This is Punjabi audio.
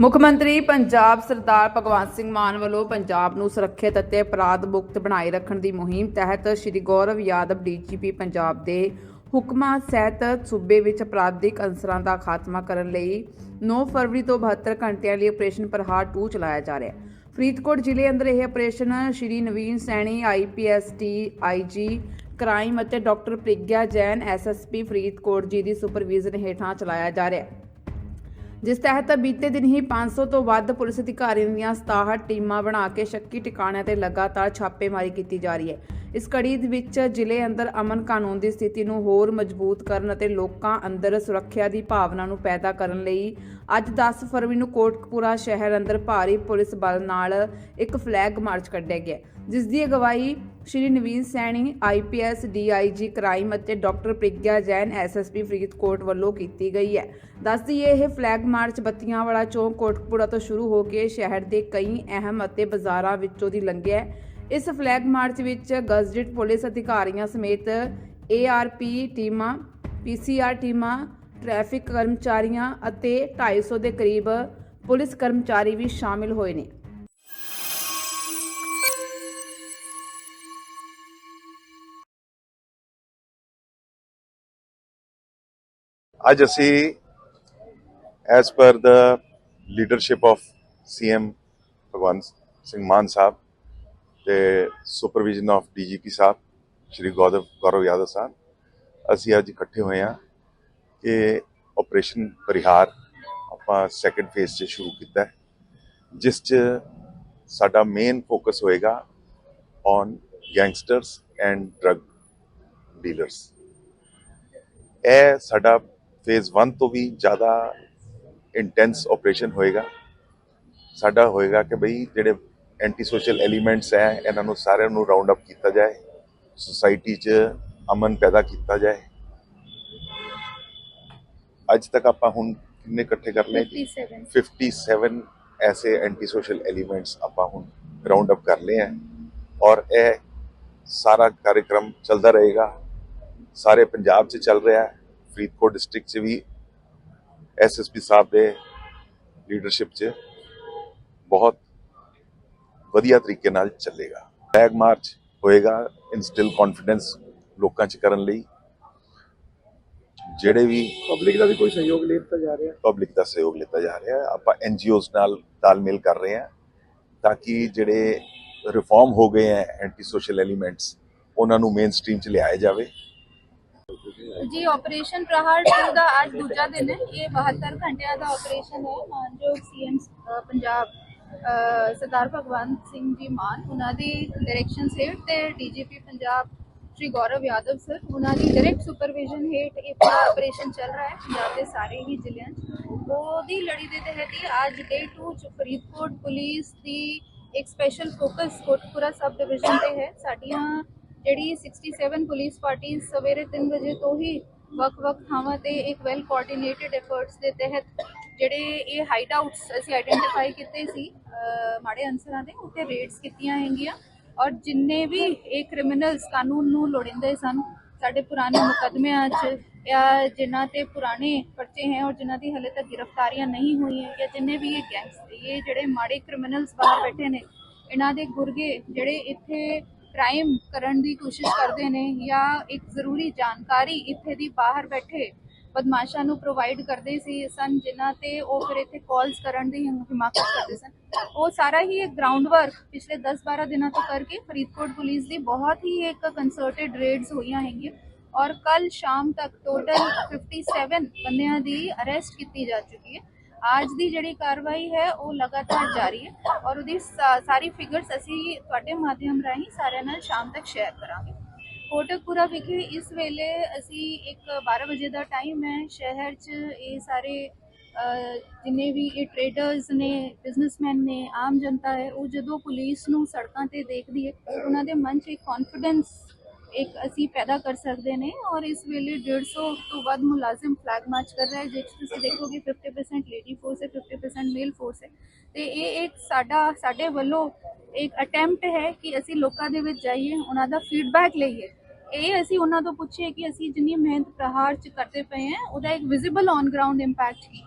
ਮੁੱਖ ਮੰਤਰੀ ਪੰਜਾਬ ਸਰਦਾਰ ਭਗਵੰਤ ਸਿੰਘ ਮਾਨ ਵੱਲੋਂ ਪੰਜਾਬ ਨੂੰ ਸੁਰੱਖਿਅਤ ਅਤੇ ਅਪਰਾਧ ਮੁਕਤ ਬਣਾਏ ਰੱਖਣ ਦੀ ਮੁਹਿੰਮ ਤਹਿਤ ਸ਼੍ਰੀ ਗੌਰਵ ਯਾਦਵ ਡੀਜੀਪੀ ਪੰਜਾਬ ਦੇ ਹੁਕਮਾਂ ਸਹਿਤ ਸੂਬੇ ਵਿੱਚ ਅਪਰਾਧਿਕ ਅੰਸਰਾਂ ਦਾ ਖਾਤਮਾ ਕਰਨ ਲਈ 9 ਫਰਵਰੀ ਤੋਂ 72 ਘੰਟਿਆਂ ਲਈ ਆਪਰੇਸ਼ਨ ਪ੍ਰਹਾਰ 2 ਚਲਾਇਆ ਜਾ ਰਿਹਾ ਹੈ। ਫਰੀਦਕੋਟ ਜ਼ਿਲ੍ਹੇ ਅੰਦਰ ਇਹ ਆਪਰੇਸ਼ਨ ਸ਼੍ਰੀ ਨਵੀਨ ਸੈਣੀ ਆਈਪੀਐਸਟੀ ਆਈਜੀ ਕ੍ਰਾਈਮ ਅਤੇ ਡਾਕਟਰ ਪ੍ਰਿਗਿਆ ਜੈਨ ਐਸਐਸਪੀ ਫਰੀਦਕੋਟ ਜੀ ਦੀ ਸੁਪਰਵਿਜ਼ਨ ਹੇਠਾਂ ਚਲਾਇਆ ਜਾ ਰਿਹਾ ਹੈ। ਜਿਸ ਤਹਿਤ ਬੀਤੇ ਦਿਨ ਹੀ 500 ਤੋਂ ਵੱਧ ਪੁਲਿਸ ਅਧਿਕਾਰੀਆਂ ਦੀਆਂ 67 ਟੀਮਾਂ ਬਣਾ ਕੇ ਸ਼ੱਕੀ ਟਿਕਾਣਿਆਂ ਤੇ ਲਗਾਤਾਰ ਛਾਪੇਮਾਰੀ ਕੀਤੀ ਜਾ ਰਹੀ ਹੈ। ਇਸ ਕੜੀ ਦੇ ਵਿੱਚ ਜ਼ਿਲ੍ਹੇ ਅੰਦਰ ਅਮਨ ਕਾਨੂੰਨ ਦੀ ਸਥਿਤੀ ਨੂੰ ਹੋਰ ਮਜ਼ਬੂਤ ਕਰਨ ਅਤੇ ਲੋਕਾਂ ਅੰਦਰ ਸੁਰੱਖਿਆ ਦੀ ਭਾਵਨਾ ਨੂੰ ਪੈਦਾ ਕਰਨ ਲਈ ਅੱਜ 10 ਫਰਵਰੀ ਨੂੰ ਕੋਟਕਪੂਰਾ ਸ਼ਹਿਰ ਅੰਦਰ ਭਾਰੀ ਪੁਲਿਸ ਬਲ ਨਾਲ ਇੱਕ ਫਲੈਗ ਮਾਰਚ ਕੱਢਿਆ ਗਿਆ। ਜਿਸ ਦੀ ਅਗਵਾਈ Shri Naveen Saini IPS DIG crime ਅਤੇ ਡਾਕਟਰ ਪ੍ਰਿਗਿਆ ਜੈਨ ਐਸਐਸਪੀ ਫਰੀਦਕੋਟ ਵੱਲੋਂ ਕੀਤੀ ਗਈ ਹੈ। ਦੱਸਦੀ ਇਹ ਫਲੈਗ ਮਾਰਚ ਬੱਤੀਆਂ ਵਾਲਾ ਚੌਂਕ ਕੋਟਕਪੂਰਾ ਤੋਂ ਸ਼ੁਰੂ ਹੋ ਕੇ ਸ਼ਹਿਰ ਦੇ ਕਈ ਅਹਿਮ ਅਤੇ ਬਾਜ਼ਾਰਾਂ ਵਿੱਚੋਂ ਦੀ ਲੰਘਿਆ ਇਸ ਫਲੈਗ ਮਾਰਚ ਵਿੱਚ ਗਜ਼ਟਿਡ ਪੁਲਿਸ ਅਧਿਕਾਰੀਆਂ ਸਮੇਤ ਏਆਰਪੀ ਟੀਮਾਂ ਪੀਸੀਆਰ ਟੀਮਾਂ, ਟ੍ਰੈਫਿਕ ਕਰਮਚਾਰੀਆਂ ਅਤੇ 250 ਦੇ ਕਰੀਬ ਪੁਲਿਸ ਕਰਮਚਾਰੀ ਵੀ ਸ਼ਾਮਿਲ ਹੋਏ ਨੇ। ਅੱਜ ਅਸੀਂ as per the leadership of CM Bhagwant Singh Mann ਸਾਹਿਬ ਤੇ ਸੁਪਰਵਿਜ਼ਨ ਆਫ ਡੀਜੀਪੀ ਸਾਹਿਬ, ਸ਼੍ਰੀ ਗੌਰਵ ਗੌਰਵ ਯਾਦਵ ਸਾਹਿਬ, ਅਸੀਂ ਅੱਜ ਇਕੱਠੇ ਹੋਏ ਹਾਂ ਕਿ ਆਪਰੇਸ਼ਨ ਪਰਿਹਾਰ ਆਪਾਂ ਸੈਕੰਡ ਫੇਜ਼ 'ਚ ਸ਼ੁਰੂ ਕੀਤਾ ਹੈ, ਜਿਸ 'ਚ ਸਾਡਾ ਮੇਨ ਫੋਕਸ ਹੋਏਗਾ on gangsters and drug dealers ਇਹ ਸਾਡਾ ਫੇਜ਼ 1 ਤੋਂ ਵੀ ਜ਼ਿਆਦਾ ਇੰਟੈਂਸ ਆਪਰੇਸ਼ਨ ਹੋਏਗਾ। ਸਾਡਾ ਹੋਏਗਾ ਕਿ ਬਈ ਜਿਹੜੇ ਐਂਟੀ ਸੋਸ਼ਲ ਐਲੀਮੈਂਟਸ ਹੈ ਇਹਨਾਂ ਨੂੰ ਸਾਰਿਆਂ ਨੂੰ ਰਾਉਂਡ ਅਪ ਕੀਤਾ ਜਾਏ ਸੁਸਾਇਟੀ 'ਚ ਅਮਨ ਪੈਦਾ ਕੀਤਾ ਜਾਏ। ਅੱਜ ਤੱਕ ਆਪਾਂ ਹੁਣ ਕਿੰਨੇ ਇਕੱਠੇ ਕਰ ਲਏ? 57 57 ਐਸੇ ਐਂਟੀ ਸੋਸ਼ਲ ਐਲੀਮੈਂਟਸ ਆਪਾਂ ਹੁਣ ਰਾਉਂਡ ਅਪ ਕਰ ਲਏ ਹੈ। ਔਰ ਇਹ ਸਾਰਾ ਕਾਰਜਕ੍ਰਮ ਚੱਲਦਾ ਰਹੇਗਾ। ਸਾਰੇ ਪੰਜਾਬ 'ਚ ਚੱਲ ਰਿਹਾ ਹੈ। ਫਰੀਦਕੋਟ ਡਿਸਟ੍ਰਿਕਟ 'ਚ ਵੀ ਐਸਐਸਪੀ ਸਾਹਿਬ ਦੇ ਲੀਡਰਸ਼ਿਪ 'ਚ ਬਹੁਤ ਵਧੀਆ ਤਰੀਕੇ ਨਾਲ ਚੱਲੇਗਾ। ਫਲੈਗ ਮਾਰਚ ਹੋਏਗਾ ਇਨਸਟਿਲ ਕੌਨਫੀਡੈਂਸ ਲੋਕਾਂ 'ਚ ਕਰਨ ਲਈ। ਜਿਹੜੇ ਵੀ ਪਬਲਿਕ ਦਾ ਵੀ ਕੋਈ ਸਹਿਯੋਗ ਲਿੱਤਾ ਜਾ ਰਿਹਾ। ਪਬਲਿਕ ਦਾ ਸਹਿਯੋਗ ਲਿੱਤਾ ਜਾ ਰਿਹਾ। ਹੈ ਆਪਾਂ ਐਨਜੀਓਜ਼ ਨਾਲ ਤਾਲਮੇਲ ਕਰ ਰਹੇ ਹਾਂ ਤਾਂ ਕਿ ਜਿਹੜੇ ਰਿਫਾਰਮ ਹੋ ਗਏ ਹੈ ਐਂਟੀ ਸੋਸ਼ਲ ਐਲੀਮੈਂਟਸ ਉਹਨਾਂ ਨੂੰ ਮੇਨ ਸਟ੍ਰੀਮ 'ਚ ਲਿਆਇਆ ਜਾਵੇ। ਜੀ ਆਪਰੇਸ਼ਨ ਪ੍ਰਹਾਰ 2 ਦਾ ਅੱਜ ਦੂਜਾ ਦਿਨ ਹੈ। ਇਹ 72 ਘੰਟਿਆਂ ਦਾ ਆਪਰੇਸ਼ਨ ਹੈ। ਮਾਨਯੋਗ ਸੀਐਮ ਪੰਜਾਬ ਸਰਦਾਰ ਭਗਵੰਤ ਸਿੰਘ ਜੀ ਮਾਨ, ਉਹਨਾਂ ਦੀ ਡਾਇਰੈਕਸ਼ਨ ਹੇਠ ਤੇ ਡੀਜੀਪੀ ਪੰਜਾਬ ਸ਼੍ਰੀ ਗੌਰਵ ਯਾਦਵ ਸਰ ਉਹਨਾਂ ਦੀ ਡਾਇਰੈਕਟ ਸੁਪਰਵਿਜ਼ਨ ਹੇਠ ਇਹ ਪੂਰਾ ਆਪਰੇਸ਼ਨ ਚੱਲ ਰਿਹਾ ਹੈ ਪੰਜਾਬ ਦੇ ਸਾਰੇ ਹੀ ਜ਼ਿਲ੍ਹਿਆਂ 'ਚ। ਉਹਦੀ ਲੜੀ ਦੇ ਤਹਿਤ ਹੀ ਅੱਜ ਡੇ 2 ਚ ਫਰੀਦਕੋਟ ਪੁਲਿਸ ਦੀ ਇੱਕ special focus Kotpura sub division ਤੇ ਹੈ। ਸਾਡੀਆਂ ਜਿਹੜੀ 67 ਪੁਲਿਸ ਪਾਰਟੀ ਸਵੇਰੇ 3 ਵਜੇ ਤੋਂ ਹੀ ਵੱਖ-ਵੱਖ ਥਾਵਾਂ ਤੇ ਇੱਕ ਵੈਲ ਕੋਆਰਡੀਨੇਟਡ ਐਫਰਟਸ ਦੇ ਤਹਿਤ ਜਿਹੜੇ ਇਹ ਹਾਈਡ ਆਊਟਸ ਅਸੀਂ ਆਈਡੈਂਟੀਫਾਈ ਕੀਤੇ ਸੀ ਮਾੜੇ ਅਨਸਰਾਂ ਦੇ ਉੱਤੇ ਰੇਡਸ ਕੀਤੀਆਂ ਹੈਗੀਆਂ। ਔਰ ਜਿੰਨੇ ਵੀ ਇਹ ਕ੍ਰਿਮੀਨਲਸ ਕਾਨੂੰਨ ਨੂੰ ਲੋੜਿੰਦੇ ਸਨ, ਸਾਡੇ ਪੁਰਾਣੇ ਮੁਕੱਦਮਿਆਂ 'ਚ ਜਾਂ ਜਿਨ੍ਹਾਂ ਤੇ ਪੁਰਾਣੇ ਪਰਚੇ ਹੈ ਔਰ ਜਿਨ੍ਹਾਂ ਦੀ ਹਲੇ ਤੱਕ ਗ੍ਰਿਫਤਾਰੀਆਂ ਨਹੀਂ ਹੋਈਆਂ ਜਾਂ ਜਿੰਨੇ ਵੀ ਇਹ ਗੈਂਗਸ ਇਹ ਜਿਹੜੇ ਮਾੜੇ ਕ੍ਰਿਮੀਨਲਸ ਬਾਹਰ ਬੈਠੇ ਨੇ, ਇਹਨਾਂ ਦੇ ਗੁਰਗੇ ਜਿਹੜੇ ਇੱਥੇ ਕ੍ਰਾਈਮ ਕਰਨ ਦੀ ਕੋਸ਼ਿਸ਼ ਕਰਦੇ ਨੇ ਜਾਂ ਇੱਕ ਜ਼ਰੂਰੀ ਜਾਣਕਾਰੀ ਇੱਥੇ ਦੀ ਬਾਹਰ ਬੈਠੇ ਬਦਮਾਸ਼ਾਂ ਨੂੰ ਪ੍ਰੋਵਾਈਡ ਕਰਦੇ ਸੀ ਸਨ, ਜਿਨ੍ਹਾਂ ਤੇ ਉਹ ਫਿਰ ਇੱਥੇ ਕਾਲਸ ਕਰਨ ਦੀ ਹਿਮਾਕਤ ਕਰਦੇ ਸਨ। ਉਹ ਸਾਰਾ ਹੀ ਇੱਕ ਗਰਾਊਂਡ ਵਰਕ ਪਿਛਲੇ 10-12 ਦਿਨਾਂ ਤੋਂ ਕਰਕੇ ਫਰੀਦਕੋਟ ਪੁਲਿਸ ਦੀ ਬਹੁਤ ਹੀ ਇੱਕ ਕੰਸਰਟਡ ਰੇਡਸ ਹੋਈਆਂ ਹੈਗੀਆਂ ਔਰ ਕੱਲ ਸ਼ਾਮ ਤੱਕ ਟੋਟਲ 57 ਬੰਦਿਆਂ ਦੀ ਅਰੈਸਟ ਕੀਤੀ ਜਾ ਚੁੱਕੀ ਹੈ। ਅੱਜ ਦੀ ਜਿਹੜੀ ਕਾਰਵਾਈ ਹੈ, ਉਹ ਲਗਾਤਾਰ ਜਾਰੀ ਹੈ ਔਰ ਉਹਦੀ ਸਾ- ਸਾਰੀ ਫਿਗਰਸ ਅਸੀਂ ਤੁਹਾਡੇ ਮਾਧਿਅਮ ਰਾਹੀਂ ਸਾਰਿਆਂ ਨਾਲ ਸ਼ਾਮ ਤੱਕ ਸ਼ੇਅਰ ਕਰਾਂਗੇ। ਕੋਟਕਪੂਰਾ ਵਿਖੇ ਇਸ ਵੇਲੇ ਅਸੀਂ ਇੱਕ 12 ਵਜੇ ਦਾ ਟਾਈਮ ਹੈ ਸ਼ਹਿਰ 'ਚ ਇਹ ਸਾਰੇ ਜਿੰਨੇ ਵੀ ਇਹ ਟ੍ਰੇਡਰਸ ਨੇ ਬਿਜ਼ਨਸਮੈਨ ਨੇ ਆਮ ਜਨਤਾ ਹੈ ਉਹ ਜਦੋਂ ਪੁਲਿਸ ਨੂੰ ਸੜਕਾਂ ਤੇ ਦੇਖਦੀ ਹੈ ਉਹਨਾਂ ਦੇ ਮਨ 'ਚ ਇੱਕ ਕੌਨਫੀਡੈਂਸ ਇੱਕ ਅਸੀਂ ਪੈਦਾ ਕਰ ਸਕਦੇ ਨੇ ਔਰ ਇਸ ਵੇਲੇ 150 ਤੋਂ ਵੱਧ ਮੁਲਾਜ਼ਮ ਫਲੈਗ ਮਾਰਚ ਕਰ ਰਹੇ ਜਿਸ ਤੁਸੀਂ ਦੇਖੋਗੇ 50% ਲੇਡੀ ਫੋਰਸ ਹੈ 50% ਮੇਲ ਫੋਰਸ ਹੈ ਤੇ ਇਹ ਇੱਕ ਸਾਡਾ ਸਾਡੇ ਵੱਲੋਂ ਇੱਕ ਅਟੈਂਪਟ ਹੈ ਕਿ ਅਸੀਂ ਲੋਕਾਂ ਦੇ ਵਿੱਚ ਜਾਈਏ ਉਹਨਾਂ ਦਾ ਫੀਡਬੈਕ ਲਈਏ ਇਹ ਅਸੀਂ ਉਹਨਾਂ ਤੋਂ ਪੁੱਛੀਏ ਕਿ ਅਸੀਂ ਜਿੰਨੀ ਮਿਹਨਤ ਪ੍ਰਹਾਰ ਚ ਕਰਦੇ ਪਏ ਹਾਂ, ਉਹਦਾ ਇੱਕ visible on ground impact Ki?